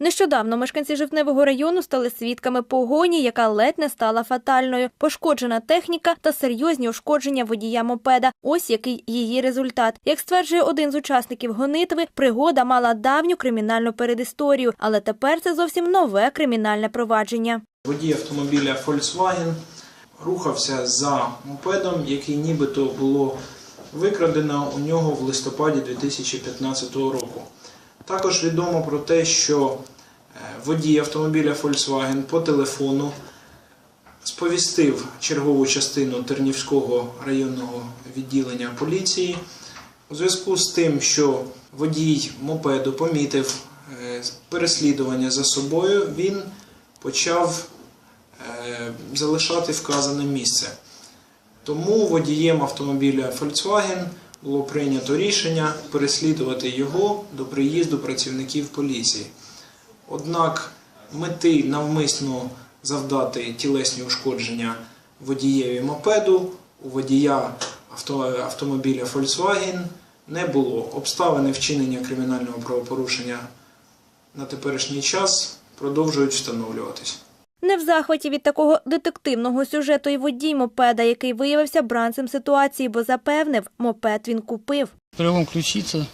Нещодавно мешканці Жовтневого району стали свідками погоні, яка ледь не стала фатальною. Пошкоджена техніка та серйозні ушкодження водія мопеда. Ось який її результат. Як стверджує один з учасників гонитви, пригода мала давню кримінальну передісторію, але тепер це зовсім нове кримінальне провадження. Водій автомобіля Volkswagen рухався за мопедом, який нібито було викрадено у нього в листопаді 2015 року. Також відомо про те, що е, водій автомобіля Volkswagen по телефону сповістив чергову частину Тернівського районного відділення поліції у зв'язку з тим, що водій мопеду помітив е, переслідування за собою, він почав е, залишати вказане місце. Тому водієм автомобіля Volkswagen було прийнято рішення переслідувати його до приїзду працівників поліції. Однак мети навмисно завдати тілесні ушкодження водієві мопеду у водія авто- автомобіля Volkswagen не було. Обставини вчинення кримінального правопорушення на теперішній час продовжують встановлюватись. Не в захваті від такого детективного сюжету і водій мопеда, який виявився бранцем ситуації, бо запевнив, мопед він купив. Перелом ключицы,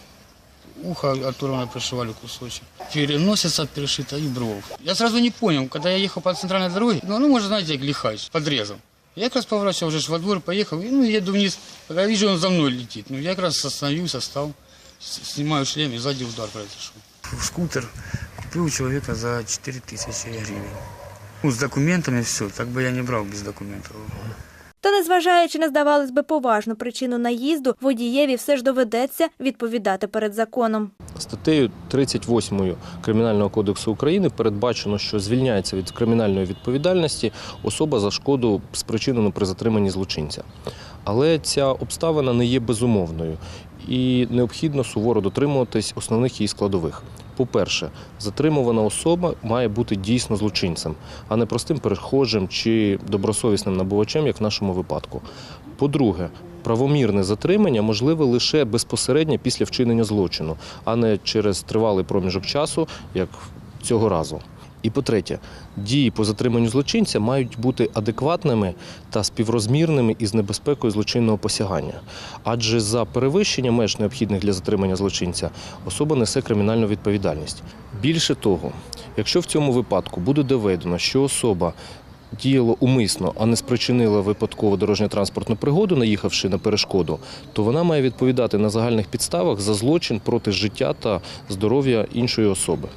ухо оторвано пришивали кусочек. Переносица перешита и бровь. Я сразу не понял, когда я ехал по центральной дороге, ну, ну может, знаете, как лихач, подрезал. Я как раз поворачивал уже ж во двор, поехал, и, ну, еду вниз, когда вижу, он за мной летит. Ну, я как раз остановился, стал, снимаю шлем, и сзади удар произошел. Скутер купил у человека за 4 тысячи гривен. Ну, с документами все, так бы я не брал без документов. Та незважаючи на здавалось би поважну причину наїзду, водієві все ж доведеться відповідати перед законом. Статтею 38 Кримінального кодексу України передбачено, що звільняється від кримінальної відповідальності особа за шкоду, спричинену при затриманні злочинця. Але ця обставина не є безумовною і необхідно суворо дотримуватись основних її складових. По-перше, затримувана особа має бути дійсно злочинцем, а не простим перехожим чи добросовісним набувачем, як в нашому випадку. По-друге, правомірне затримання можливе лише безпосередньо після вчинення злочину, а не через тривалий проміжок часу, як цього разу. І по-третє, дії по затриманню злочинця мають бути адекватними та співрозмірними із небезпекою злочинного посягання. Адже за перевищення меж необхідних для затримання злочинця особа несе кримінальну відповідальність. Більше того, якщо в цьому випадку буде доведено, що особа діяла умисно, а не спричинила випадково дорожньо-транспортну пригоду, наїхавши на перешкоду, то вона має відповідати на загальних підставах за злочин проти життя та здоров'я іншої особи.